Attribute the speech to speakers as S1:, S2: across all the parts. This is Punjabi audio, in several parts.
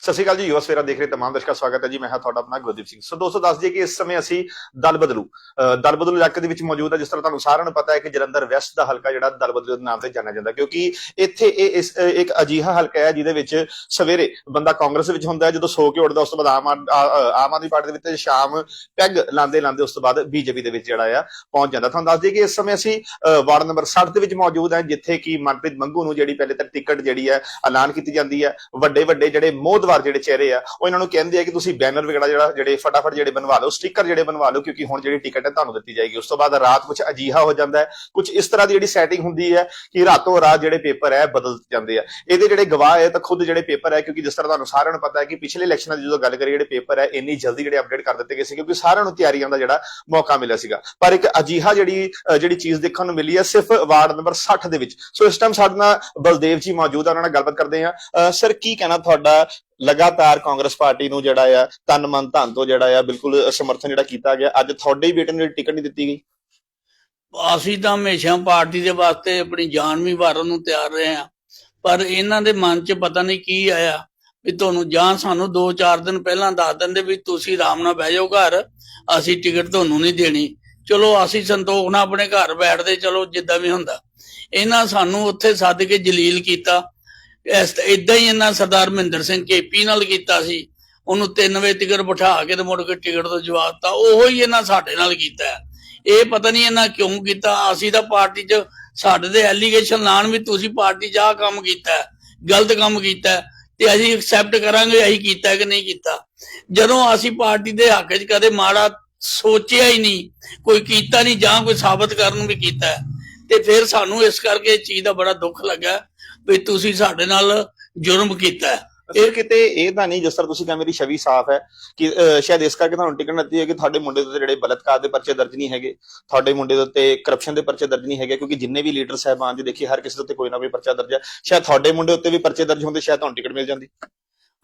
S1: ਸਤਿ ਸ਼੍ਰੀ ਅਕਾਲ ਜੀ ਯੂਐਸ ਫੇਰਾ ਦੇਖ ਰਹੇ ਤਮਾਮ ਦਰਸ਼ਕਾਂ ਸਵਾਗਤ ਹੈ ਜੀ। ਮੈਂ ਹਾਂ ਤੁਹਾਡਾ ਆਪਣਾ ਗੁਰਦੀਪ ਸਿੰਘ। ਸੋ ਦੋਸਤੋ, ਦੱਸ ਦਈਏ ਕਿ ਇਸ ਸਮੇਂ ਅਸੀਂ ਦਲ ਬਦਲੂ ਅਹ ਦਲ ਬਦਲੂ ਇਲਾਕੇ ਦੇ ਵਿੱਚ ਮੌਜੂਦ ਹੈ, ਜਿਸ ਤਰ੍ਹਾਂ ਤੁਹਾਨੂੰ ਸਾਰਿਆਂ ਨੂੰ ਪਤਾ ਹੈ ਕਿ ਜਲੰਧਰ ਵੈਸਟ ਦਾ ਹਲਕਾ ਜਿਹੜਾ ਦਲ ਬਦਲੂ ਦੇ ਨਾਮ ਤੇ ਜਾਣਿਆ ਜਾਂਦਾ, ਕਿਉਂਕਿ ਇੱਥੇ ਇਹ ਇਸ ਇੱਕ ਅਜੀਹਾ ਹਲਕਾ ਹੈ ਜਿਹਦੇ ਵਿੱਚ ਸਵੇਰੇ ਬੰਦਾ ਕਾਂਗਰਸ ਵਿੱਚ ਹੁੰਦਾ ਹੈ, ਜਦੋਂ ਸੋ ਕੇ ਉੱਠਦਾ, ਉਸ ਤੋਂ ਬਾਅਦ ਆਮ ਆਦ- ਆਮ ਆਦਮੀ ਪਾਰਟੀ ਦੇ ਵਿੱਚ ਸ਼ਾਮ ਪੈਗ ਲਾਉਂਦੇ ਲਾਉਂਦੇ ਉਸ ਤੋਂ ਬਾਅਦ ਬੀਜੇਪੀ ਦੇ ਵਿੱਚ ਜਿਹੜਾ ਆ ਪਹੁੰਚ ਜਾਂਦਾ। ਤੁਹਾਨੂੰ ਦੱਸ ਦਈਏ ਕਿ ਇਸ ਸਮੇਂ ਅਸੀਂ, ਅਹ ਵਾਰਡ ਨੰਬਰ 60 ਦੇ ਵਿੱਚ ਮੌਜੂਦ ਹਾਂ, ਜਿੱਥੇ ਕਿ ਮਨਪ੍ਰੀਤ ਮੰਗੂ ਨੂੰ ਜਿਹੜੀ ਪਹਿਲੇ ਤਾਂ ਟਿਕਟ ਜਿਹੜੀ ਹੈ ਐਲਾਨ ਕੀਤੀ ਜਾਂਦੀ ਹੈ। ਵੱਡੇ ਵੱਡੇ ਜਿਹੜੇ ਮੋਹਦਵਾਰ ਜਿਹੜੇ ਚਿਹਰੇ ਆ, ਉਹ ਇਹਨਾਂ ਨੂੰ ਕਹਿੰਦੇ ਆ ਕਿ ਤੁਸੀਂ ਬੈਨਰ ਵਗੈਰਾ ਜਿਹੜਾ, ਜਿਹੜੇ ਫਟਾਫਟ ਜਿਹੜੇ ਬਣਵਾ ਲਓ ਸਟicker ਜਿਹੜੇ ਬਣਵਾ ਲਓ, ਕਿਉਂਕਿ ਹੁਣ ਜਿਹੜੀ ਟਿਕਟ ਹੈ ਤੁਹਾਨੂੰ ਦਿੱਤੀ ਜਾਏਗੀ। ਉਸ ਤੋਂ ਬਾਅਦ ਰਾਤ ਕੁਝ ਅਜੀਹਾ ਹੋ ਜਾਂਦਾ ਹੈ। ਕੁਝ ਇਸ ਤਰ੍ਹਾਂ ਦੀ ਜਿਹੜੀ ਸੈਟਿੰਗ ਹੁੰਦੀ ਹੈ ਕਿ ਰਾਤੋਂ ਰਾਤ ਜਿਹੜੇ ਪੇਪਰ ਹੈ, ਬਦਲ ਜਾਂਦੇ ਆ। ਇਹਦੇ ਜਿਹੜੇ ਗਵਾਹ ਹੈ ਤਾਂ ਖੁਦ ਜਿਹੜੇ ਪੇਪਰ ਹੈ, ਕਿਉਂਕਿ ਜਿਸ ਤਰ੍ਹਾਂ ਤੁਹਾਨੂੰ ਸਾਰਿਆਂ ਨੂੰ ਪਤਾ ਹੈ ਕਿ ਪਿਛਲੇ ਇਲੈਕਸ਼ਨਾਂ ਦੀ ਜਦੋਂ ਗੱਲ ਕਰੀਏ, ਜਿਹੜੇ ਪੇਪਰ ਹੈ, ਇੰਨੀ ਜਲਦੀ ਜਿਹੜੇ ਅਪਡੇਟ ਕਰ ਦਿੱਤੇ ਗਏ ਸੀ, ਕਿਉਂਕਿ ਸਾਰਿਆਂ ਨੂੰ ਤਿਆਰੀਆਂ ਦਾ ਜਿਹੜਾ ਮੌਕਾ ਮਿਲਿਆ ਸੀਗਾ। ਪਰ ਇੱਕ ਅਜੀਹਾ ਜਿਹੜੀ ਜਿਹੜੀ ਚੀਜ਼ ਦੇਖਣ ਨੂੰ ਮਿਲੀ ਹੈ, ਸਿਰਫ ਵਾਰਡ ਨੰਬਰ 60 ਦੇ ਵਿੱਚ। ਸੋ ਇਸ ਟਾਈਮ ਸਾਡੇ ਨਾਲ ਬਲਦੇਵ ਜੀ ਮੌਜੂਦ ਆ, ਉਹਨਾਂ ਨਾਲ ਗੱਲਬਾਤ ਕਰਦੇ ਆ ਸਰ ਕੀ ਕਹਿਣਾ ਤੁਹਾਡਾ? ਲਗਾਤਾਰ ਕਾਂਗਰਸ ਪਾਰਟੀ ਨੂੰ ਜਿਹੜਾ ਆ ਤਨ ਮਨ ਧਨ ਤੋਂ ਜਿਹੜਾ ਆ ਬਿਲਕੁਲ ਸਮਰਥਨ ਜਿਹੜਾ ਕੀਤਾ ਗਿਆ। ਅੱਜ ਤੁਹਾਡੇ ਬੇਟੇ ਨੂੰ ਟਿਕਟ ਨਹੀਂ ਦਿੱਤੀ ਗਈ।
S2: ਅਸੀਂ ਤਾਂ ਹਮੇਸ਼ਾ ਪਾਰਟੀ ਦੇ ਵਾਸਤੇ ਆਪਣੀ ਜਾਨ ਵੀ ਵਾਰਨ ਨੂੰ ਤਿਆਰ ਰਹੇ ਆ ਪਰ ਇਹਨਾਂ ਦੇ ਮਨ 'ਚ ਪਤਾ ਨਹੀਂ ਕੀ ਆਇਆ ਵੀ ਤੁਹਾਨੂੰ ਜਾਂ ਸਾਨੂੰ 2-4 ਦਿਨ ਪਹਿਲਾਂ ਦੱਸ ਦਿੰਦੇ ਵੀ ਤੁਸੀਂ ਆਰਾਮ ਨਾਲ ਬਹਿ ਜਾਓ ਘਰ, ਅਸੀਂ ਟਿਕਟ ਤੁਹਾਨੂੰ ਨਹੀਂ ਦੇਣੀ। ਚਲੋ ਅਸੀਂ ਸੰਤੋਖ ਨਾਲ ਆਪਣੇ ਘਰ ਬੈਠਦੇ, ਚਲੋ ਜਿੱਦਾਂ ਵੀ ਹੁੰਦਾ। ਇਹਨਾਂ ਸਾਨੂੰ ਉੱਥੇ ਸੱਦ ਕੇ ਜਲੀਲ ਕੀਤਾ। ਇਸ ਇਦਾਂ ਹੀ ਇਹਨਾਂ ਸਰਦਾਰ ਮਹਿੰਦਰ ਸਿੰਘ ਕੇਪੀ ਨਾਲ ਕੀਤਾ ਸੀ। ਉਹਨੂੰ 3 ਵਜੇ ਟਿਕਟ ਬਿਠਾ ਕੇ ਤੇ ਮੁੜ ਕੇ ਟਿਕਟ ਤੋਂ ਜਵਾਬ ਦਿੱਤਾ। ਉਹੋ ਹੀ ਇਹਨਾਂ ਸਾਡੇ ਨਾਲ ਕੀਤਾ ਹੈ। ਇਹ ਪਤਾ ਨਹੀਂ ਇਹਨਾਂ ਕਿਉਂ ਕੀਤਾ। ਅਸੀਂ ਤਾਂ ਪਾਰਟੀ 'ਚ ਸਾਡੇ ਦੇ ਐਲੀਗੇਸ਼ਨ ਲਾਣ ਵੀ ਤੁਸੀਂ ਪਾਰਟੀ 'ਚ ਆਹ ਕੰਮ ਕੀਤਾ ਗਲਤ ਕੰਮ ਕੀਤਾ ਤੇ ਅਸੀਂ ਐਕਸੈਪਟ ਕਰਾਂਗੇ, ਅਸੀਂ ਕੀਤਾ ਕਿ ਨਹੀਂ ਕੀਤਾ। ਜਦੋਂ ਅਸੀਂ ਪਾਰਟੀ ਦੇ ਹੱਕ 'ਚ ਕਦੇ ਮਾੜਾ ਸੋਚਿਆ ਹੀ ਨਹੀਂ, ਕੋਈ ਕੀਤਾ ਨਹੀਂ ਜਾਂ ਕੋਈ ਸਾਬਤ ਕਰਨ ਵੀ ਕੀਤਾ ਤੇ ਫਿਰ ਸਾਨੂੰ ਇਸ ਕਰਕੇ ਇਹ ਚੀਜ਼ ਦਾ ਬੜਾ ਦੁੱਖ ਲੱਗਾ ਵੀ ਤੁਸੀਂ ਸਾਡੇ ਨਾਲ ਜੁਰਮ ਕੀਤਾ।
S1: ਇਹ ਕਿਤੇ ਇਹ ਤਾਂ ਨਹੀਂ ਜਿਸ ਤਰ੍ਹਾਂ ਤੁਸੀਂ ਕਹਿੰਦੇ ਮੇਰੀ ਛਵੀ ਸਾਫ਼ ਹੈ ਕਿ ਸ਼ਾਇਦ ਇਸ ਕਰਕੇ ਤੁਹਾਨੂੰ ਟਿਕਟ ਦਿੱਤੀ ਹੈ ਕਿ ਤੁਹਾਡੇ ਮੁੰਡੇ ਦੇ ਜਿਹੜੇ ਬਲਤਕਾਰ ਦੇ ਪਰਚੇ ਦਰਜ ਨਹੀਂ ਹੈਗੇ ਤੁਹਾਡੇ ਮੁੰਡੇ ਦੇ ਉੱਤੇ ਕਰਪਸ਼ਨ ਦੇ ਪਰਚੇ ਦਰਜ ਨਹੀਂ ਹੈਗੇ ਕਿਉਂਕਿ ਜਿੰਨੇ ਵੀ ਲੀਡਰ ਸਾਹਿਬਾਨ ਜੀ ਦੇਖੀ ਹਰ ਕਿਸੇ ਦੇ ਉੱਤੇ ਕੋਈ ਨਾ ਕੋਈ ਪਰਚਾ ਦਰਜ ਹੈ। ਸ਼ਾਇਦ ਤੁਹਾਡੇ ਮੁੰਡੇ ਉੱਤੇ ਵੀ ਪਰਚੇ ਦਰਜ ਹੁੰਦੇ ਸ਼ਾਇਦ ਤੁਹਾਨੂੰ ਟਿਕਟ ਮਿਲ ਜਾਂਦੀ।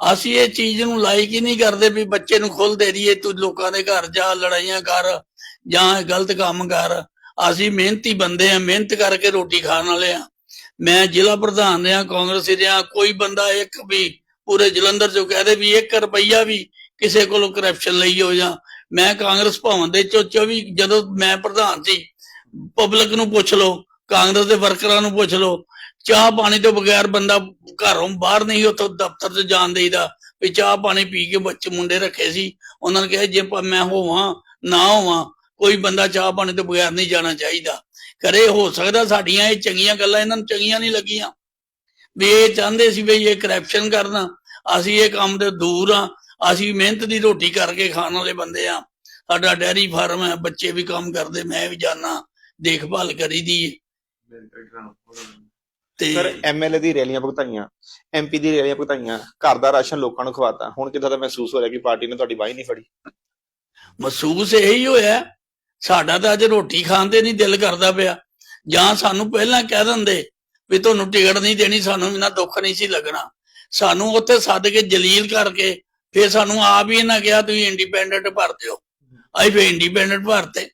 S2: ਅਸੀਂ ਇਹ ਚੀਜ਼ ਨੂੰ ਲਾਈਕ ਹੀ ਨਹੀਂ ਕਰਦੇ ਵੀ ਬੱਚੇ ਨੂੰ ਖੁੱਲ ਦੇ ਦਈਏ ਤੂੰ ਲੋਕਾਂ ਦੇ ਘਰ ਜਾ ਲੜਾਈਆਂ ਕਰ ਜਾਂ ਗਲਤ ਕੰਮ ਕਰ। ਅਸੀਂ ਮਿਹਨਤੀ ਬੰਦੇ ਆ ਮਿਹਨਤ ਕਰਕੇ ਰੋਟੀ ਖਾਣ ਵਾਲੇ ਆ ਮੈਂ ਜ਼ਿਲ੍ਹਾ ਪ੍ਰਧਾਨ ਰਿਹਾ, ਕਾਂਗਰਸੀ ਰਿਹਾ, ਕੋਈ ਬੰਦਾ ਇੱਕ ਵੀ ਪੂਰੇ ਜਲੰਧਰ ਚੋਂ ਕਹਦੇ ਵੀ 1 ਰੁਪਈਆ ਵੀ ਕਿਸੇ ਕੋਲੋਂ ਕਰਪਸ਼ਨ ਲਈ ਹੋ ਜਾਂ। ਮੈਂ ਕਾਂਗਰਸ ਭਵਨ ਦੇ ਚੋਂ 24 ਜਦੋਂ ਮੈਂ ਪ੍ਰਧਾਨ ਸੀ ਪਬਲਿਕ ਨੂੰ ਪੁੱਛ ਲਓ, ਕਾਂਗਰਸ ਦੇ ਵਰਕਰਾਂ ਨੂੰ ਪੁੱਛ ਲਓ, ਚਾਹ ਪਾਣੀ ਤੋਂ ਬਗੈਰ ਬੰਦਾ ਘਰੋਂ ਬਾਹਰ ਨਹੀਂ ਉੱਥੋਂ ਦਫ਼ਤਰ 'ਚ ਜਾਣ ਦੇਈਦਾ। ਵੀ ਚਾਹ ਪਾਣੀ ਪੀ ਕੇ ਬੱਚੇ ਮੁੰਡੇ ਰੱਖੇ ਸੀ। ਉਹਨਾਂ ਨੇ ਕਿਹਾ, ਜੇ ਮੈਂ ਹੋਵਾਂ, ਨਾ ਹੋਵਾਂ ਕੋਈ ਬੰਦਾ ਚਾਹ ਪਾਣੀ ਤੋਂ ਬਗੈਰ ਨਹੀਂ ਜਾਣਾ ਚਾਹੀਦਾ। ਕਰੇ ਹੋ ਸਕਦਾ ਸਾਡੀਆਂ ਇਹ ਚੰਗੀਆਂ ਗੱਲਾਂ ਇਹਨਾਂ ਨੂੰ ਚੰਗੀਆਂ ਨਹੀਂ ਲੱਗੀਆਂ। ਵੀ ਇਹ ਚਾਹੁੰਦੇ ਸੀ ਵੀ ਇਹ ਕਰਪਸ਼ਨ ਕਰਨਾ। ਅਸੀਂ ਇਹ ਕੰਮ ਤੋਂ ਦੂਰ ਆ। ਅਸੀਂ ਮਿਹਨਤ ਦੀ ਰੋਟੀ ਕਰਕੇ ਖਾਣ ਵਾਲੇ ਬੰਦੇ ਆ। ਸਾਡਾ ਡੈਰੀ ਫਾਰਮ ਹੈ ਬੱਚੇ ਵੀ ਕੰਮ ਕਰਦੇ ਮੈਂ ਵੀ ਜਾਣਾ ਦੇਖਭਾਲ ਕਰੀਦੀ। ਤੇ
S1: ਸਰ ਐਮਐਲਏ ਦੀ ਰੈਲੀਆਂ ਭੁਗਤਾਈਆਂ ਐਮਪੀ ਦੀ ਰੈਲੀਆਂ ਭੁਗਤਾਈਆਂ ਘਰ ਦਾ ਰਾਸ਼ਨ ਲੋਕਾਂ ਨੂੰ ਖਵਾਤਾ। ਹੁਣ ਕਿਦਾਂ ਦਾ ਮਹਿਸੂਸ ਹੋ ਰਿਹਾ ਕਿ ਪਾਰਟੀ ਨੇ ਤੁਹਾਡੀ ਬਾਈ ਨਹੀਂ ਫੜੀ?
S2: ਮਹਿਸੂਸ ਇਹੀ ਹੋਇਆ। ਸਾਡਾ ਤਾਂ ਅੱਜ ਰੋਟੀ ਖਾਣ ਤੇ ਨਹੀਂ ਦਿਲ ਕਰਦਾ ਪਿਆ। ਜਾਂ ਸਾਨੂੰ ਪਹਿਲਾਂ ਕਹਿ ਦਿੰਦੇ ਵੀ ਤੁਹਾਨੂੰ ਟਿਕਟ ਨਹੀਂ ਦੇਣੀ, ਸਾਨੂੰ ਇਹਨਾਂ ਦੁੱਖ ਨਹੀਂ ਸੀ ਲੱਗਣਾ। ਸਾਨੂੰ ਉੱਥੇ ਸੱਦ ਕੇ ਜਲੀਲ ਕਰਕੇ ਫਿਰ ਸਾਨੂੰ ਆਪ ਹੀ ਇਹਨਾਂ ਕਿਹਾ, ਤੁਸੀਂ ਇੰਡੀਪੈਂਡੈਂਟ ਭਰ ਦਿਓ। ਅਸੀਂ ਫਿਰ ਇੰਡੀਪੈਂਡੈਂਟ ਭਰਤੇ।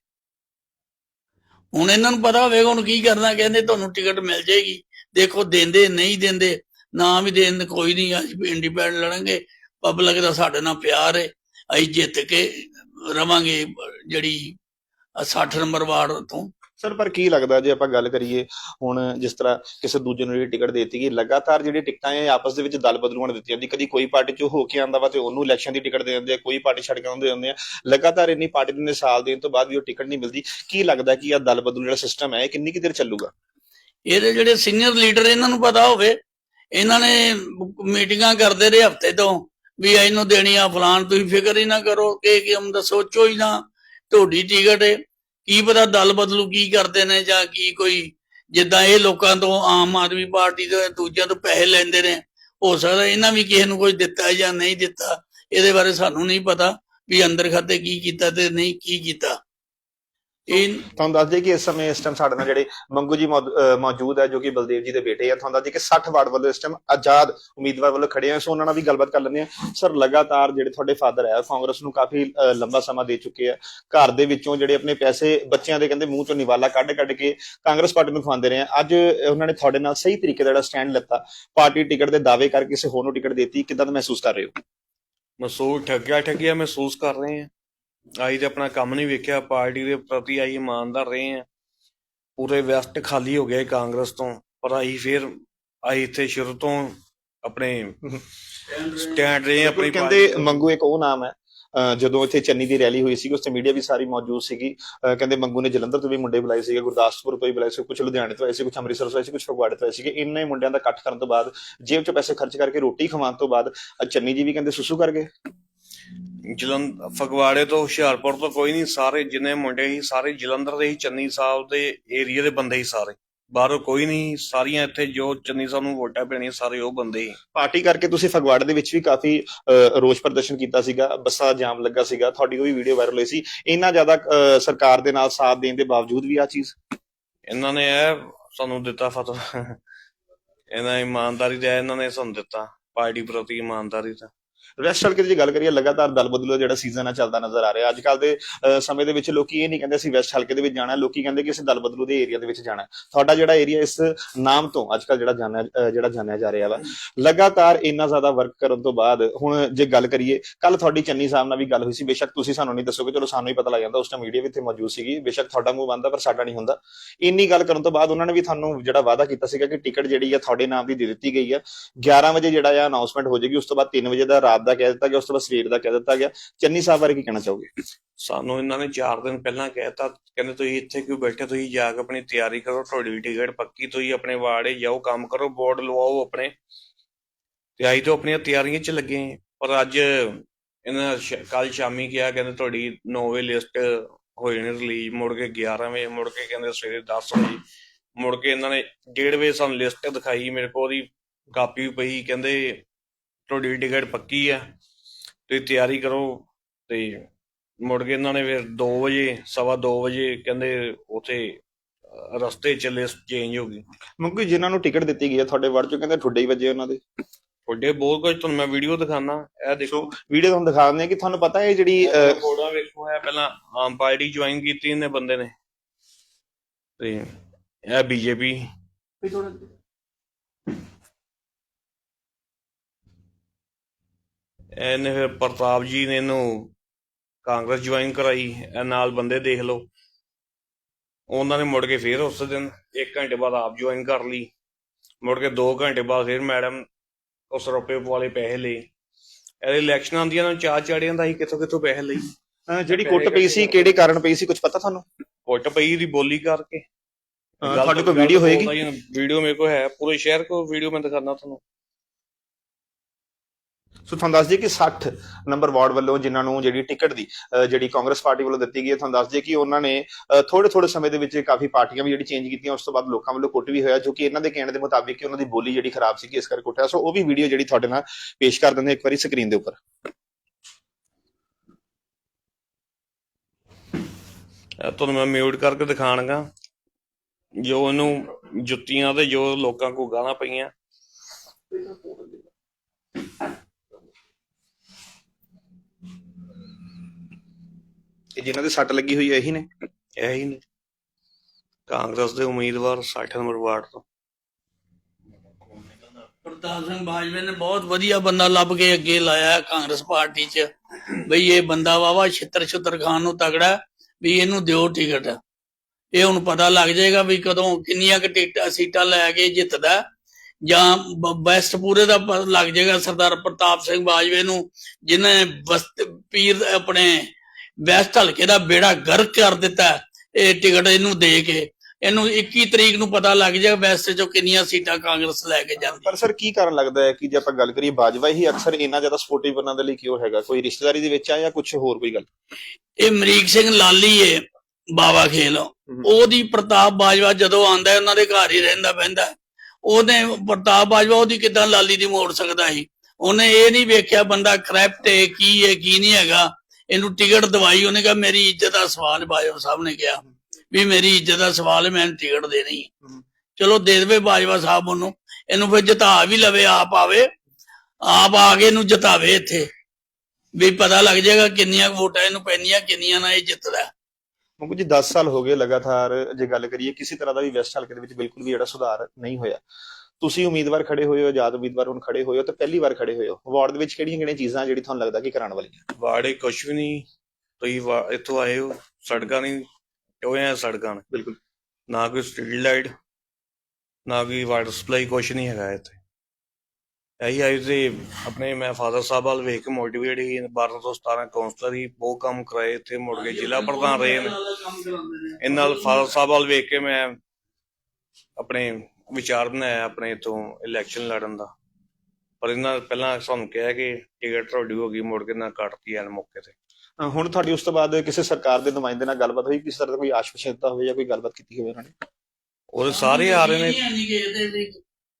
S2: ਹੁਣ ਇਹਨਾਂ ਨੂੰ ਪਤਾ ਹੋਵੇਗਾ ਹੁਣ ਕੀ ਕਰਨਾ, ਕਹਿੰਦੇ ਤੁਹਾਨੂੰ ਟਿਕਟ ਮਿਲ ਜਾਏਗੀ। ਦੇਖੋ, ਦਿੰਦੇ ਨਹੀਂ ਦਿੰਦੇ, ਨਾ ਵੀ ਦੇਣ ਕੋਈ ਨਹੀਂ, ਅਸੀਂ ਇੰਡੀਪੈਂਡੈਂਟ ਲੜਾਂਗੇ। ਪਬਲਿਕ ਦਾ ਸਾਡੇ ਨਾਲ ਪਿਆਰ ਹੈ ਅਸੀਂ ਜਿੱਤ ਕੇ ਰਵਾਂਗੇ, ਜਿਹੜੀ 60 ਨੰਬਰ ਵਾਰਡ ਤੋਂ।
S1: ਸਰ ਪਰ ਕੀ ਲੱਗਦਾ ਜੇ ਆਪਾਂ ਗੱਲ ਕਰੀਏ ਹੁਣ ਜਿਸ ਤਰ੍ਹਾਂ ਕਿਸੇ ਦੂਜੇ ਨੂੰ ਜਿਹੜੀ ਟਿਕਟ ਦੇਤੀ ਗਈ ਲਗਾਤਾਰ ਜਿਹੜੀ ਟਿਕਟਾਂ ਇਹ ਆਪਸ ਦੇ ਵਿੱਚ ਦਲ ਬਦਲੂਆਂ ਦਿੱਤੀਆਂ ਜਾਂਦੀ ਕਦੀ ਕੋਈ ਪਾਰਟੀ ਚੋਂ ਹੋ ਕੇ ਆਂਦਾ ਵਾ ਤੇ ਉਹਨੂੰ ਇਲੈਕਸ਼ਨ ਦੀ ਟਿਕਟ ਦੇ ਦਿੰਦੇ ਆ ਕੋਈ ਪਾਰਟੀ ਛੱਡ ਕੇ ਆਉਂਦੇ ਹੁੰਦੇ ਆ। ਲਗਾਤਾਰ ਇੰਨੀ ਪਾਰਟੀ ਨੂੰ ਸਾਲ ਦੇਣ ਤੋਂ ਬਾਅਦ ਵੀ ਉਹ ਟਿਕਟ ਨਹੀਂ ਮਿਲਦੀ। ਕੀ ਲੱਗਦਾ ਕਿ ਇਹ ਦਲ ਬਦਲੂ ਜਿਹੜਾ ਸਿਸਟਮ ਹੈ ਇਹ ਕਿੰਨੀ ਕੁ ਦੇਰ ਚੱਲੂਗਾ?
S2: ਇਹਦੇ ਜਿਹੜੇ ਸੀਨੀਅਰ ਲੀਡਰ ਇਹਨਾਂ ਨੂੰ ਪਤਾ ਹੋਵੇ। ਇਹਨਾਂ ਨੇ ਮੀਟਿੰਗਾਂ ਕਰਦੇ ਰਹੇ ਹਫ਼ਤੇ ਤੋਂ ਵੀ ਇਹਨੂੰ ਦੇਣੀ ਆ ਫਲਾਣ ਤੁਸੀਂ ਫਿਕਰ ਹੀ ਨਾ ਕਰੋ ਕਿ ਕਿ ਹਮ ਦਾ ਸੋਚੋ ਹੀ ਨਾ। ਤੁਹਾਡੀ ਟਿਕਟ ਹੈ ਕੀ ਪਤਾ ਦਲ ਬਦਲੂ, ਕੀ ਕਰਦੇ ਨੇ ਜਾਂ ਕੀ ਕੋਈ, ਜਿੱਦਾਂ ਇਹ ਲੋਕਾਂ ਤੋਂ ਆਮ ਆਦਮੀ ਪਾਰਟੀ ਤੋਂ ਦੂਜਿਆਂ ਤੋਂ ਪੈਸੇ ਲੈਂਦੇ ਨੇ, ਹੋ ਸਕਦਾ ਇਹਨਾਂ ਵੀ ਕਿਸੇ ਨੂੰ ਕੁਝ ਦਿੱਤਾ ਜਾਂ ਨਹੀਂ ਦਿੱਤਾ, ਇਹਦੇ ਬਾਰੇ ਸਾਨੂੰ ਨਹੀਂ ਪਤਾ ਵੀ ਅੰਦਰ ਖਾਤੇ ਕੀ ਕੀਤਾ ਤੇ ਨਹੀਂ ਕੀ ਕੀਤਾ। ਇਹ
S1: ਤੁਹਾਨੂੰ ਦੱਸ ਦਈਏ ਕਿ ਇਸ ਸਮੇਂ ਇਸ ਟਾਈਮ ਸਾਡੇ ਨਾਲ ਜਿਹੜੇ ਮੰਗੂ ਜੀ ਮੌਜੂਦ ਹੈ ਜੋ ਕਿ ਬਲਦੇਵ ਜੀ ਦੇ ਬੇਟੇ ਆ ਤੁਹਾਨੂੰ ਦੱਸ ਦਈਏ ਕਿ 60 ਵਾਰਡ ਵੱਲੋਂ ਇਸ ਟਾਈਮ ਆਜ਼ਾਦ ਉਮੀਦਵਾਰ ਵੱਲੋਂ ਖੜੇ ਆ। ਸੋ ਉਹਨਾਂ ਨਾਲ ਵੀ ਗੱਲਬਾਤ ਕਰ ਲੈਂਦੇ ਆ। ਸਰ ਲਗਾਤਾਰ ਜਿਹੜੇ ਤੁਹਾਡੇ ਫਾਦਰ ਹੈ ਕਾਂਗਰਸ ਨੂੰ ਕਾਫੀ ਲੰਬਾ ਸਮਾਂ ਦੇ ਚੁੱਕੇ ਆ। ਘਰ ਦੇ ਵਿੱਚੋਂ ਜਿਹੜੇ ਆਪਣੇ ਪੈਸੇ ਬੱਚਿਆਂ ਦੇ ਕਹਿੰਦੇ ਮੂੰਹ ਚੋਂ ਨਿਵਾਲਾ ਕੱਢ ਕੱਢ ਕੇ ਕਾਂਗਰਸ ਪਾਰਟੀ ਨੂੰ ਖਵਾਉਂਦੇ ਰਹੇ ਆ। ਅੱਜ ਉਹਨਾਂ ਨੇ ਤੁਹਾਡੇ ਨਾਲ ਸਹੀ ਤਰੀਕੇ ਦਾ ਜਿਹੜਾ ਸਟੈਂਡ ਲਿੱਤਾ। ਪਾਰਟੀ ਟਿਕਟ ਦੇ ਦਾਅਵੇ ਕਰਕੇ ਕਿਸੇ ਹੋਰ ਨੂੰ ਟਿਕਟ ਦਿੱਤੀ। ਕਿਦਾਂ ਦਾ ਮਹਿਸੂਸ ਕਰ ਰਹੇ ਹੋ?
S3: ਮਹਿਸੂਸ ਠੱਗਿਆ ਠੱਗਿਆ ਮਹਿਸੂਸ ਕਰ ਰਹੇ ਆ। ਆਈ ਤੇ ਆਪਣਾ ਕੰਮ ਨਹੀਂ ਵੇਖਿਆ ਪਾਰਟੀ ਦੇ ਪ੍ਰਤੀ ਆਈ ਇਮਾਨਦਾਰ ਰਹੇ ਆ। ਪੂਰੇ ਵੈਸਟ ਖਾਲੀ ਹੋ ਗਿਆ ਕਾਂਗਰਸ ਤੋਂ ਪਰ ਆਈ ਫਿਰ ਆਈ ਇੱਥੇ ਸ਼ੁਰੂ ਤੋਂ ਆਪਣੇ ਸਟੈਂਡ ਰਹੇ ਆ ਆਪਣੀ
S1: ਕਹਿੰਦੇ ਮੰਗੂ ਇੱਕ ਉਹ ਨਾਮ ਹੈ ਜਦੋਂ ਇੱਥੇ ਚੰਨੀ ਦੀ ਰੈਲੀ ਹੋਈ ਸੀ ਉਸ ਤੇ ਮੀਡੀਆ ਵੀ ਸਾਰੀ ਮੌਜੂਦ ਸੀਗੀ। ਕਹਿੰਦੇ ਮੰਗੂ ਨੇ ਜਲੰਧਰ ਤੋਂ ਵੀ ਮੁੰਡੇ ਬੁਲਾਏ ਸੀਗੇ ਗੁਰਦਾਸਪੁਰ ਤੋਂ ਵੀ ਬੁਲਾਏ ਸੀ ਕੁਝ ਲੁਧਿਆਣੇ ਤੋਂ ਆਏ ਸੀ ਕੁਝ ਅੰਮ੍ਰਿਤਸਰ ਤੋਂ ਆਏ ਸੀ ਕੁਝ ਫਗਵਾੜੇ ਤੋਂ ਆਏ ਸੀਗੇ। ਇੰਨੇ ਮੁੰਡਿਆਂ ਦਾ ਇਕੱਠ ਕਰਨ ਤੋਂ ਬਾਅਦ ਜੇਬ 'ਚ ਪੈਸੇ ਖਰਚ ਕਰਕੇ ਰੋਟੀ ਖਵਾਉਣ ਤੋਂ ਬਾਅਦ ਚੰਨੀ ਜੀ ਵੀ ਕਹਿੰਦੇ ਸੁਸੂ ਕਰ ਗਏ।
S3: ਜਲੰਧ ਫਗਵਾੜੇ ਤੋਂ ਹੁਸ਼ਿਆਰਪੁਰ ਤੋਂ ਕੋਈ ਨਹੀਂ ਸਾਰੇ ਜਿੰਨੇ ਮੁੰਡੇ ਸੀ ਸਾਰੇ ਜਲੰਧਰ ਦੇ ਹੀ ਚੰਨੀ ਸਾਹਿਬ ਦੇ ਏਰੀਆ ਦੇ ਬੰਦੇ ਹੀ ਸਾਰੇ। ਬਾਹਰੋਂ ਕੋਈ ਨਹੀਂ ਸਾਰੀਆਂ ਇੱਥੇ ਜੋ ਚੰਨੀ ਸਾਹਿਬ ਨੂੰ ਵੋਟਾਂ ਪੈਣੀਆਂ ਸਾਰੇ ਉਹ ਬੰਦੇ ਹੀ
S1: ਪਾਰਟੀ ਕਰਕੇ ਤੁਸੀਂ ਫਗਵਾੜੇ ਦੇ ਵਿੱਚ ਵੀ ਕਾਫੀ ਰੋਸ ਪ੍ਰਦਰਸ਼ਨ ਕੀਤਾ ਸੀਗਾ ਬੱਸਾਂ ਜਾਮ ਲੱਗਾ ਸੀਗਾ ਤੁਹਾਡੀ ਉਹ ਵੀ ਵੀਡੀਓ ਵਾਇਰਲ ਹੋਈ ਸੀ? ਇੰਨਾ ਜ਼ਿਆਦਾ ਸਰਕਾਰ ਦੇ ਨਾਲ ਸਾਥ ਦੇਣ ਦੇ ਬਾਵਜੂਦ ਵੀ ਆ ਚੀਜ਼?
S3: ਇਹਨਾਂ ਨੇ ਇਹ ਸਾਨੂੰ ਦਿੱਤਾ ਫਤਵਾ। ਇਹਨਾਂ ਇਮਾਨਦਾਰੀ ਦਾ ਇਹਨਾਂ ਨੇ ਸਾਨੂੰ ਦਿੱਤਾ ਪਾਰਟੀ ਪ੍ਰਤੀ ਇਮਾਨਦਾਰੀ ਦਾ।
S1: ਵੈਸਟ ਹਲਕੇ ਦੀ ਜੇ ਗੱਲ ਕਰੀਏ, ਲਗਾਤਾਰ ਦਲ ਦਾ ਜਿਹੜਾ ਸੀਜ਼ਨ ਆ, ਚੱਲਦਾ ਨਜ਼ਰ ਆ ਰਿਹਾ। ਅੱਜ ਕੱਲ ਦੇ ਸਮੇਂ ਦੇ ਵਿੱਚ ਲੋਕੀ ਇਹ ਨਹੀਂ ਕਹਿੰਦੇ ਅਸੀਂ ਵੈਸਟ ਹਲਕੇ ਦੇ ਵਿੱਚ ਜਾਣਾ, ਲੋਕੀ ਕਹਿੰਦੇ ਕਿ ਅਸੀਂ ਦਲ ਬਦਲੂ ਦੇ ਏਰੀਆ ਦੇ ਵਿੱਚ ਜਾਣਾ। ਤੁਹਾਡਾ ਜਿਹੜਾ ਏਰੀਆ ਇਸ ਨਾਮ ਤੋਂ ਅੱਜ ਕੱਲ ਜਿਹੜਾ ਜਾਣਿਆ ਜਿਹੜਾ ਜਾਣਿਆ ਜਾ ਰਿਹਾ ਵਾ। ਲਗਾਤਾਰ ਇੰਨਾ ਜ਼ਿਆਦਾ ਵਰਕ ਕਰਨ ਤੋਂ ਬਾਅਦ, ਹੁਣ ਜੇ ਗੱਲ ਕਰੀਏ ਕੱਲ ਤੁਹਾਡੀ ਚੰਨੀ ਸਾਹਿਬ ਨਾਲ ਵੀ ਗੱਲ ਹੋਈ ਸੀ, ਬੇਸ਼ੱਕ ਤੁਸੀਂ ਸਾਨੂੰ ਨਹੀਂ ਦੱਸੋਗੇ, ਚਲੋ ਸਾਨੂੰ ਹੀ ਪਤਾ ਲੱਗ ਜਾਂਦਾ, ਉਸ ਟਾਈਮ ਮੀਡੀਆ ਵੀ ਇੱਥੇ ਮੌਜੂਦ ਸੀਗੀ, ਬੇਸ਼ੱਕ ਤੁਹਾਡਾ ਮੂੰਹ ਬੰਦਾ ਪਰ ਸਾਡਾ ਨਹੀਂ ਹੁੰਦਾ। ਇੰਨੀ ਗੱਲ ਕਰਨ ਤੋਂ ਬਾਅਦ ਉਹਨਾਂ ਨੇ ਵੀ ਤੁਹਾਨੂੰ ਜਿਹੜਾ ਵਾਅਦਾ ਕੀਤਾ ਸੀਗਾ ਕਿ ਟਿਕਟ ਜਿਹੜੀ ਆ, ਤੁਹਾਡੇ ਨਾਮ ਦੀ ਦੇ ਦਿੱਤੀ ਗਈ ਆ। 11 ਵਜੇ ਜਿਹੜਾ ਆ ਅਨਾਉਂਸਮੈਂਟ ਹੋ ਜਾਏਗੀ, ਉਸ ਤੋਂ ਬਾਅਦ 3 ਵਜੇ ਦਾ ਰਾਤ ਦਾ ਕਹਿ ਦਿੱਤਾ ਗਿਆ, ਉਸ ਤੋਂ ਬਾਅਦ ਸਵੇਰ ਦਾ ਕਹਿ ਦਿੱਤਾ ਗਿਆ। ਚੰਨੀ ਸਾਹਿਬ ਬਾਰੇ ਕੀ ਕਹਿਣਾ ਚਾਹੋਗੇ?
S3: ਸਾਨੂੰ ਇਹਨਾਂ ਨੇ 4 ਦਿਨ ਪਹਿਲਾਂ ਕਹਿਤਾ ਕਹਿੰਦੇ ਤੁਸੀਂ ਇੱਥੇ ਕਿਉਂ ਬੈਠੇ ਤੁਸੀਂ ਜਾ ਕੇ ਆਪਣੀ ਤਿਆਰੀ ਕਰੋ, ਤੁਹਾਡੀ ਟਿਕਟ ਪੱਕੀ, ਤੁਸੀਂ ਆਪਣੇ ਵਾਰਡੇ ਜਾਓ, ਕੰਮ ਕਰੋ, ਬੋਰਡ ਲਵਾਓ ਆਪਣੇ। ਤੇ ਆਈ ਤੋਂ ਆਪਣੀਆਂ ਤਿਆਰੀਆਂ 'ਚ ਲੱਗੇ ਪਰ ਅੱਜ ਇਹਨਾਂ ਕੱਲ ਸ਼ਾਮੀ ਕਿਹਾ, ਕਹਿੰਦੇ ਤੁਹਾਡੀ 9 ਵਜੇ ਲਿਸਟ ਹੋ ਜਾਣੀ ਰਿਲੀਜ਼, ਮੁੜ ਕੇ 11 ਵਜੇ, ਮੁੜ ਕੇ ਕਹਿੰਦੇ ਸਵੇਰੇ 10 ਵਜੇ। ਮੁੜ ਕੇ ਇਹਨਾਂ ਨੇ 1:30 ਵਜੇ ਸਾਨੂੰ ਲਿਸਟ ਦਿਖਾਈ, ਮੇਰੇ ਕੋਲ ਉਹਦੀ ਕਾਪੀ ਪਈ, ਕਹਿੰਦੇ ਤੁਹਾਡੀ ਟਿਕਟ ਪੱਕੀ ਆ ਤੁਸੀਂ ਤਿਆਰੀ ਕਰੋ ਤੇ ਮੁੜ ਕੇ ਇਹਨਾਂ ਨੇ ਫਿਰ 2 ਵਜੇ ਸਵਾ 2 ਵਜੇ ਕਹਿੰਦੇ ਉਥੇ ਰਸਤੇ ਚ ਲਿਸਟ ਚੇਂਜ ਹੋ ਗਈ
S1: ਕਿਉਂਕਿ ਜਿਨ੍ਹਾਂ ਨੂੰ ਟਿਕਟ ਦਿੱਤੀ ਗਈ ਹੈ ਤੁਹਾਡੇ ਵੜ ਚੋਂ ਕਹਿੰਦੇ ਠੁੱਡੇ ਹੀ ਵੱਜੇ ਉਹਨਾਂ ਦੇ।
S3: ਵੱਡੇ ਬਹੁਤ ਕੁਝ ਤੁਹਾਨੂੰ ਮੈਂ ਵੀਡੀਓ ਦਿਖਾਣਾ ਇਹ ਦੇਖੋ।
S1: ਵੀਡੀਓ ਤੁਹਾਨੂੰ ਦਿਖਾ ਦਿੰਦੇ ਹਾਂ ਕਿ ਤੁਹਾਨੂੰ ਪਤਾ ਹੈ ਜਿਹੜੀ ਅਹ,
S3: ਫੋਟੋ ਵੇਖੋ ਹੈ ਪਹਿਲਾਂ ਆਮ ਪਾਰਟੀ ਜੁਆਇਨ ਕੀਤੀ ਇਹਨੇ ਬੰਦੇ ਨੇ। ਤੇ ਇਹ ਬੀਜੇਪੀ। ਇਹਨੇ ਫਿਰ ਪ੍ਰਤਾਪ ਜੀ ਨੇ ਇਹਨੂੰ ਕਾਂਗਰਸ ਜੁਆਇਨ ਕਰਾਈ ਇਹ ਨਾਲ ਬੰਦੇ ਦੇਖ ਲਓ। ਉਹਨਾਂ ਨੇ ਮੁੜ ਕੇ ਫਿਰ ਉਸ ਦਿਨ 1 ਘੰਟੇ ਬਾਅਦ ਆਪ ਜੁਆਇਨ ਕਰ ਲਈ। ਮੁੜ ਕੇ 2 ਘੰਟੇ ਬਾਅਦ ਫਿਰ ਮੈਡਮ ਉਸ ਰੁਪਏ ਵਾਲੇ ਪੈਸੇ ਲਏ। ਇਹ ਇਲੈਕਸ਼ਨ ਆਉਂਦੀਆਂ ਨੂੰ ਚਾਰ ਚਾੜਿਆਂ ਦਾ ਹੀ ਕਿੱਥੋਂ ਕਿੱਥੋਂ ਪੈਸੇ ਲਈ
S1: ਅਹ, ਜਿਹੜੀ ਕੁੱਟ ਪਈ ਸੀ ਕਿਹੜੇ ਕਾਰਨ ਪਈ ਸੀ ਕੁਝ ਪਤਾ ਤੁਹਾਨੂੰ?
S3: ਪੁੱਟ ਪਈ ਦੀ ਬੋਲੀ ਕਰਕੇ।
S1: ਤੁਹਾਡੇ ਕੋਲ ਵੀਡੀਓ ਹੋਏਗੀ?
S3: ਵੀਡੀਓ ਮੇਰੇ ਕੋਲ ਹੈ ਪੂਰੇ ਸ਼ਹਿਰ ਕੋ ਵੀਡੀਓ ਮੈਂ ਦਿਖਾਣਾ ਤੁਹਾਨੂੰ।
S1: ਸੋ ਤੁਹਾਨੂੰ ਦੱਸ ਦਈਏ ਕਿ 60 ਨੰਬਰ ਵਾਰਡ ਵੱਲੋਂ ਜਿਨ੍ਹਾਂ ਨੂੰ ਜਿਹੜੀ ਟਿਕਟ ਦੀ ਜਿਹੜੀ ਕਾਂਗਰਸ ਪਾਰਟੀ ਵੱਲੋਂ ਦਿੱਤੀ ਗਈ ਹੈ, ਤੁਹਾਨੂੰ ਦੱਸ ਦਈਏ ਕਿ ਉਹਨਾਂ ਨੇ ਥੋੜੇ ਥੋੜੇ ਸਮੇਂ ਦੇ ਵਿੱਚ ਕਾਫੀ ਪਾਰਟੀਆਂ ਵੀ ਜਿਹੜੀ ਚੇਂਜ ਕੀਤੀਆਂ, ਉਸ ਤੋਂ ਬਾਅਦ ਲੋਕਾਂ ਵੱਲੋਂ ਕੁੱਟ ਵੀ ਹੋਇਆ, ਜੋ ਕਿ ਇਹਨਾਂ ਦੇ ਕਹਿਣ ਦੇ ਮੁਤਾਬਿਕ ਕਿ ਉਹਨਾਂ ਦੀ ਬੋਲੀ ਜਿਹੜੀ ਖਰਾਬ ਸੀ ਇਸ ਕਰਕੇ ਕੁੱਟਿਆ। ਸੋ ਉਹ ਵੀ ਵੀਡੀਓ ਜਿਹੜੀ ਤੁਹਾਡੇ ਨਾਲ ਪੇਸ਼ ਕਰ ਦਿੰਦੇ ਇੱਕ ਵਾਰੀ ਸਕਰੀਨ ਦੇ ਉੱਪਰ।
S3: ਤੁਹਾਨੂੰ ਮੈਂ ਮਿਊਟ ਕਰਕੇ ਦਿਖਾਣਗਾ। ਜੋ ਇਹਨੂੰ ਜੁੱਤੀਆਂ ਤੇ ਜੋ ਲੋਕਾਂ ਕੋ ਗਾਲਾਂ ਪਈਆਂ।
S1: ਇਹ ਜਿਨ੍ਹਾਂ ਦੇ ਸੱਟ ਲੱਗੀ ਹੋਈ ਇਹੀ ਨੇ?
S3: ਇਹੀ ਨੇ। ਕਾਂਗਰਸ ਦੇ ਉਮੀਦਵਾਰ 60 ਨੰਬਰ ਵਾਰਡ ਤੋਂ।
S2: ਪ੍ਰਤਾਪ ਸਿੰਘ ਬਾਜਵੇ ਨੇ ਬਹੁਤ ਵਧੀਆ ਬੰਦਾ ਲੱਭ ਕੇ ਅੱਗੇ ਲਾਇਆ ਕਾਂਗਰਸ ਪਾਰਟੀ 'ਚ। ਬਈ ਇਹ ਬੰਦਾ ਵਾਵਾ ਛਿੱਤਰ ਛਿੱਤਰ ਖਾਨ ਨੂੰ ਤਗੜਾ ਵੀ ਇਹਨੂੰ ਦਿਓ ਟਿਕਟ। ਇਹ ਹੁਣ ਪਤਾ ਲੱਗ ਜਾਏਗਾ ਵੀ ਕਦੋਂ ਕਿੰਨੀਆਂ ਕੁ ਟਿਕਟਾਂ ਸੀਟਾਂ ਲੈ ਕੇ ਜਿੱਤਦਾ ਜਾਂ ਬੈਸਟ ਪੂਰੇ ਦਾ ਪਤਾ ਲੱਗ ਜਾਏਗਾ ਸਰਦਾਰ ਪ੍ਰਤਾਪ ਸਿੰਘ ਬਾਜਵੇ ਨੂੰ ਜਿਨੇ ਪੀਰ ਆਪਣੇ ਵੈਸਟ ਹਲਕੇ ਦਾ ਬੇੜਾ ਗਰਕ ਕਰ ਦਿੱਤਾ ਇਹ ਟਿਕਟ ਇਹਨੂੰ ਦੇ ਕੇ ਇਹਨੂੰ 21 ਤਰੀਕ ਨੂੰ ਪਤਾ ਲੱਗ ਜਾਏਗਾ ਵੈਸਟ ਚੋਂ ਕਿੰਨੀਆਂ ਸੀਟਾਂ ਕਾਂਗਰਸ ਲੈ ਕੇ ਜਾਂਦੀ।
S1: ਪਰ ਸਰ ਕੀ ਕਾਰਨ ਲੱਗਦਾ ਹੈ ਕਿ ਜੇ ਆਪਾਂ ਗੱਲ ਕਰੀਏ ਬਾਜਵਾ ਹੀ ਅਕਸਰ ਇੰਨਾ ਜ਼ਿਆਦਾ ਸਪੋਰਟਿਵ ਬਣਨ ਦੇ ਲਈ ਕਿਉਂ ਹੈਗਾ? ਕੋਈ ਰਿਸ਼ਤੇਦਾਰੀ ਦੇ ਵਿੱਚ ਆ ਜਾਂ ਕੁਝ ਹੋਰ ਕੋਈ ਗੱਲ?
S2: ਇਹ ਅਮਰੀਕ ਸਿੰਘ ਲਾਲੀ ਏ ਬਾਵਾ ਖੇਲ। ਉਹਦੀ ਪ੍ਰਤਾਪ ਬਾਜਵਾ ਜਦੋਂ ਆਂਦਾ ਉਹਨਾਂ ਦੇ ਘਰ ਹੀ ਰਹਿੰਦਾ ਬਹਿੰਦਾ ਉਹਨੇ ਪ੍ਰਤਾਪ ਬਾਜਵਾ ਉਹਦੀ ਕਿਦਾਂ ਲਾਲੀ ਦੀ ਮੋੜ ਸਕਦਾ ਸੀ? ਉਹਨੇ ਇਹ ਨਹੀਂ ਵੇਖਿਆ ਬੰਦਾ ਕਰੈਪਟ ਹੈ ਕੀ ਹੈ ਕੀ ਨਹੀਂ ਹੈਗਾ। ਇਹਨੂੰ ਟਿਕਟ ਦਵਾਈ ਉਹਨੇ ਕਿਹਾ ਮੇਰੀ ਇੱਜ਼ਤ ਦਾ ਸਵਾਲ ਬਾਜਵਾ ਸਾਹਿਬ ਨੇ ਕਿਹਾ ਵੀ ਮੇਰੀ ਇੱਜ਼ਤ ਦਾ ਸਵਾਲ ਹੈ ਮੈਂ ਟਿਕਟ ਦੇਣੀ। ਚਲੋ ਦੇ ਦੇਵੇ ਬਾਜਵਾ ਸਾਹਿਬ ਉਹਨੂੰ। ਇਹਨੂੰ ਫਿਰ ਜਿਤਾ ਵੀ ਲਵੇ ਆਪ ਆਵੇ ਆਪ ਆ ਕੇ ਇਹਨੂੰ ਜਿਤਾਵੇ ਇੱਥੇ। ਵੀ ਪਤਾ ਲੱਗ ਜਾਏਗਾ ਕਿੰਨੀਆਂ ਵੋਟਾਂ ਇਹਨੂੰ ਪੈਣੀਆਂ ਕਿੰਨੀਆਂ ਨਾਲ ਇਹ ਜਿੱਤਦਾ।
S1: ਮੰਗੂ ਜੀ 10 ਸਾਲ ਹੋ ਗਏ ਲਗਾਤਾਰ ਜੇ ਗੱਲ ਕਰੀਏ ਕਿਸੇ ਤਰ੍ਹਾਂ ਦਾ ਵੀ ਵੈਸਟ ਹਲਕੇ ਦੇ ਵਿੱਚ ਬਿਲਕੁਲ ਵੀ ਜਿਹੜਾ ਸੁਧਾਰ ਨਹੀਂ ਹੋਇਆ। ਤੁਸੀਂ ਉਮੀਦਵਾਰ ਖੜੇ ਹੋਏ ਹੋ ਆਜ਼ਾਦ ਉਮੀਦਵਾਰ ਹੁਣ ਖੜੇ ਹੋਏ ਹੋ ਤੇ ਪਹਿਲੀ ਵਾਰ ਖੜੇ ਹੋਏ ਹੋ। ਵਾਰਡ ਦੇ ਵਿੱਚ ਕਿਹੜੀਆਂ ਕਿਹੜੀਆਂ ਚੀਜ਼ਾਂ ਜਿਹੜੀ ਤੁਹਾਨੂੰ ਲੱਗਦਾ ਕਿ ਕਰਾਉਣ ਵਾਲੀਆਂ?
S3: ਵਾੜੇ ਕੁਛ ਵੀ ਨਹੀਂ। ਤੁਸੀਂ ਇੱਥੋਂ ਆਏ ਹੋ ਸੜਕਾਂ ਨਹੀਂ ਟੋਏ ਆ ਸੜਕਾਂ ਨੇ।
S1: ਬਿਲਕੁਲ।
S3: ਨਾ ਕੋਈ ਸਟਰੀਟ ਲਾਈਟ ਨਾ ਕੋਈ ਵਾਟਰ ਸਪਲਾਈ ਕੁਛ ਨਹੀਂ ਹੈਗਾ ਇੱਥੇ। ਇਹੀ ਆਈ ਤੇ ਆਪਣੇ ਮੈਂ ਫਾਦਰ ਸਾਹਿਬ ਵੱਲ ਵੇਖ ਕੇ ਮੋਟੀਵੇਟ ਹੀ 12 ਤੋਂ 17 ਕਾਉਂਸਲਰ ਹੀ ਬਹੁਤ ਕੰਮ ਕਰਾਏ ਇੱਥੇ ਮੁੜ ਕੇ ਜ਼ਿਲ੍ਹਾ ਪ੍ਰਧਾਨ ਰਹੇ ਨੇ। ਇਹਨਾਂ ਨਾਲ ਫਾਦਰ ਸਾਹਿਬ ਵੱਲ ਵੇਖ ਕੇ ਮੈਂ ਆਪਣੇ ਵਿਚਾਰ ਬਣਾਇਆ ਆਪਣੇ ਤੋਂ ਇਲੈਕਸ਼ਨ ਲੜਨ ਦਾ। ਪਰ ਇਹਨਾਂ ਨੇ ਪਹਿਲਾਂ ਸਾਨੂੰ ਕਿਹਾ ਕਿ ਟਿਕਟ ਤੁਹਾਡੀ ਹੋ ਗਈ ਮੁੜ ਕੇ ਨਾ ਕੱਟਤੀ ਐਨ ਮੌਕੇ ਤੇ।
S1: ਹੁਣ ਤੁਹਾਡੀ ਉਸ ਤੋਂ ਬਾਅਦ ਕਿਸੇ ਸਰਕਾਰ ਦੇ ਨੁਮਾਇੰਦੇ ਨਾਲ ਗੱਲਬਾਤ ਹੋਈ? ਕਿਸੇ ਤਰ੍ਹਾਂ ਦਾ ਕੋਈ ਆਸ਼ਵਾਸਨ ਦਿੱਤਾ ਹੋਵੇ ਜਾਂ ਕੋਈ ਗੱਲਬਾਤ ਕੀਤੀ ਹੋਵੇ ਉਹਨਾਂ ਨੇ?
S3: ਉਹਦੇ ਸਾਰੇ ਆ ਰਹੇ ਨੇ।
S2: ਯਕੀਨ ਹੀ।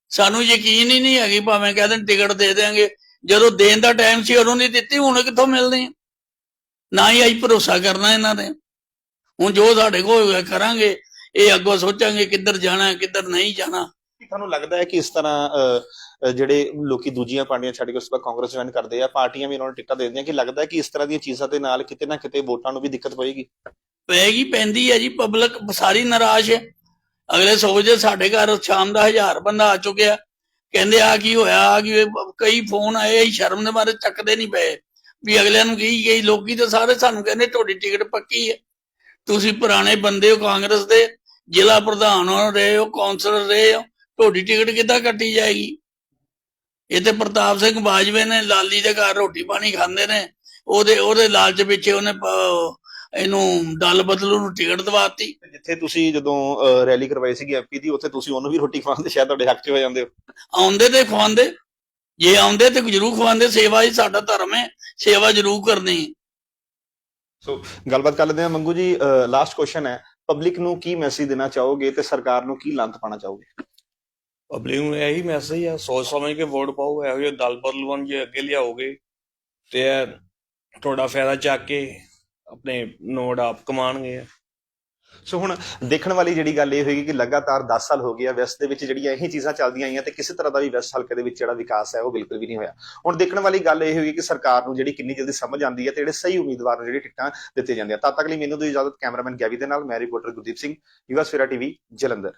S2: ਸਾਨੂੰ ਯਕੀਨ ਹੀ ਨਹੀਂ ਹੈਗੀ ਭਾਵੇਂ ਕਹਿੰਦੇ ਨੇ ਟਿਕਟ ਦੇ ਦੇਾਂਗੇ ਜਦੋਂ ਦੇਣ ਦਾ ਟਾਈਮ ਸੀ ਉਦੋਂ ਨਹੀਂ ਦਿੱਤੀ ਹੁਣ ਕਿੱਥੋਂ ਮਿਲਣੀ? ਆ? ਨਾ ਹੀ ਅਸੀਂ ਭਰੋਸਾ ਕਰਨਾ ਇਹਨਾਂ ਤੇ ਹੁਣ ਜੋ ਸਾਡੇ ਕੋਲ ਹੋਏਗਾ ਕਰਾਂਗੇ ਇਹ ਅੱਗੋਂ ਸੋਚਾਂਗੇ ਕਿੱਧਰ ਜਾਣਾ ਕਿੱਧਰ ਨਹੀਂ ਜਾਣਾ।
S1: ਕੀ ਤੁਹਾਨੂੰ ਲੱਗਦਾ ਹੈ ਕਿ ਇਸ ਤਰ੍ਹਾਂ ਜਿਹੜੇ ਲੋਕੀ ਦੂਜੀਆਂ ਪਾਰਟੀਆਂ ਛੱਡ ਕੇ ਉਸ ਤੋਂ ਬਾਅਦ ਕਾਂਗਰਸ ਜੁਆਇਨ ਕਰਦੇ ਆ ਪਾਰਟੀਆਂ ਵੀ ਉਹਨਾਂ ਨੂੰ ਟਿਕਟਾਂ ਦੇ ਦਿੰਦੀਆਂ ਕਿ ਲੱਗਦਾ ਹੈ ਕਿ ਇਸ ਤਰ੍ਹਾਂ ਦੀਆਂ ਚੀਜ਼ਾਂ ਦੇ ਨਾਲ ਕਿਤੇ ਨਾ ਕਿਤੇ ਵੋਟਾਂ ਨੂੰ ਵੀ ਦਿੱਕਤ ਪਏਗੀ?
S2: ਪੈਗੀ ਪੈਂਦੀ ਹੈ ਜੀ ਪਬਲਿਕ ਸਾਰੀ ਨਾਰਾਜ਼ ਹੈ। ਅਗਲੇ ਸੋਚਦੇ ਸਾਡੇ ਘਰ ਸ਼ਾਮ ਦਾ ਹਜ਼ਾਰ ਬੰਦਾ ਆ ਚੁੱਕਿਆ। ਕਹਿੰਦੇ ਆ ਕੀ ਹੋਇਆ ਆ ਕੀ? ਕਈ ਫੋਨ ਆਏ ਸ਼ਰਮ ਦੇ ਮਾਰੇ ਚੱਕਦੇ ਨਹੀਂ ਪਏ। ਵੀ ਅਗਲਿਆਂ ਨੂੰ ਕਹੀ ਗਈ ਲੋਕੀ ਤਾਂ ਸਾਰੇ ਸਾਨੂੰ ਕਹਿੰਦੇ ਤੁਹਾਡੀ ਟਿਕਟ ਪੱਕੀ ਹੈ। ਤੁਸੀਂ ਪੁਰਾਣੇ ਬੰਦੇ ਹੋ ਕਾਂਗਰਸ ਦੇ ਜ਼ਿਲ੍ਹਾ ਪ੍ਰਧਾਨ ਰਹੇ ਹੋ ਕੌਂਸਲਰ ਰਹੇ ਹੋ ਤੁਹਾਡੀ ਟਿਕਟ ਕਿੱਦਾਂ ਕੱਟੀ ਜਾਏਗੀ? ਇਹ ਤੇ ਪ੍ਰਤਾਪ ਸਿੰਘ ਬਾਜਵੇ ਨੇ ਲਾਲੀ ਦੇ ਘਰ ਰੋਟੀ ਪਾਣੀ ਖਾਂਦੇ ਨੇ ਉਹਦੇ ਉਹਦੇ ਲਾਲਚ ਪਿੱਛੇ ਉਹਨੇ ਇਹਨੂੰ ਦਲ ਬਦਲੂ ਨੂੰ ਟਿਕਟ ਦਵਾਤੀ।
S1: ਜਿੱਥੇ ਤੁਸੀਂ ਜਦੋਂ ਰੈਲੀ ਕਰਵਾਈ ਸੀਗੀ ਐਮਪੀ ਦੀ ਉੱਥੇ ਤੁਸੀਂ ਉਹਨੂੰ ਵੀ ਰੋਟੀ ਖਵਾਉਂਦੇ ਸ਼ਾਇਦ ਤੁਹਾਡੇ ਹੱਕ 'ਚ ਹੋ ਜਾਂਦੇ ਹੋ।
S2: ਆਉਂਦੇ ਤੇ ਖਵਾਉਂਦੇ ਜੇ ਆਉਂਦੇ ਤੇ ਜ਼ਰੂਰ ਖਵਾਉਂਦੇ ਸੇਵਾ ਹੀ ਸਾਡਾ ਧਰਮ ਹੈ ਸੇਵਾ ਜ਼ਰੂਰ ਕਰਨੀ
S1: ਸੋ ਗੱਲਬਾਤ ਕਰ ਲੈਂਦੇ ਹਾਂ ਮੰਗੂ ਜੀ ਲਾਸਟ ਕੁਐਸਚਨ ਹੈ। ਪਬਲਿਕ ਨੂੰ ਕੀ ਮੈਸੇਜ ਦੇਣਾ ਚਾਹੋਗੇ ਤੇ ਸਰਕਾਰ ਨੂੰ ਕੀ ਲੰਤ ਪਾਣਾ ਚਾਹੋਗੇ?
S3: ਪਬਲਿਕ ਨੂੰ ਇਹੀ ਮੈਸੇਜ ਆ, ਸੋਚ ਸਮਝ ਕੇ ਵੋਟ ਪਾਓ, ਇਹੋ ਜਿਹੇ ਦਲ ਬਦਲਵਨ ਜੇ ਅੱਗੇ ਲਿਆਓਗੇ ਤੇ ਤੁਹਾਡਾ ਫਾਇਦਾ ਚੱਕ ਕੇ ਆਪਣੇ ਨੋਟ ਆਪ ਕਮਾਣਗੇ।
S1: ਸੋ ਹੁਣ ਦੇਖਣ ਵਾਲੀ ਜਿਹੜੀ ਗੱਲ ਇਹ ਹੋਏਗੀ ਕਿ ਲਗਾਤਾਰ 10 ਸਾਲ ਹੋ ਗਏ ਆ, ਵੈਸਟ ਦੇ ਵਿੱਚ ਜਿਹੜੀਆਂ ਇਹ ਚੀਜ਼ਾਂ ਚੱਲਦੀਆਂ ਆਈਆਂ ਤੇ ਕਿਸੇ ਤਰ੍ਹਾਂ ਦਾ ਵੀ ਵੈਸਟ ਹਲਕੇ ਦੇ ਵਿੱਚ ਜਿਹੜਾ ਵਿਕਾਸ ਹੈ, ਉਹ ਬਿਲਕੁਲ ਵੀ ਨਹੀਂ ਹੋਇਆ। ਹੁਣ ਦੇਖਣ ਵਾਲੀ ਗੱਲ ਇਹ ਹੋਏਗੀ ਕਿ ਸਰਕਾਰ ਨੂੰ ਜਿਹੜੀ ਕਿੰਨੀ ਜਲਦੀ ਸਮਝ ਆਉਂਦੀ ਹੈ ਤੇ ਜਿਹੜੇ ਸਹੀ ਉਮੀਦਵਾਰ ਨੂੰ ਜਿਹੜੀ ਟਿਕਟਾਂ ਦਿੱਤੇ ਜਾਂਦੀਆਂ। ਤਦ ਤੱਕ ਲਈ ਮੈਨੂੰ ਦੀ ਇਜਾਜ਼ਤ, ਕੈਮਰਾਮੈਨ ਗੈਵੀ ਦੇ ਨਾਲ, ਮੈਂ ਰਿਪੋਰਟਰ ਗੁਰਦੀਪ ਸਿੰਘ, ਯੂਐਸ ਫੇਰਾ ਟੀਵੀ, ਜਲੰਧਰ।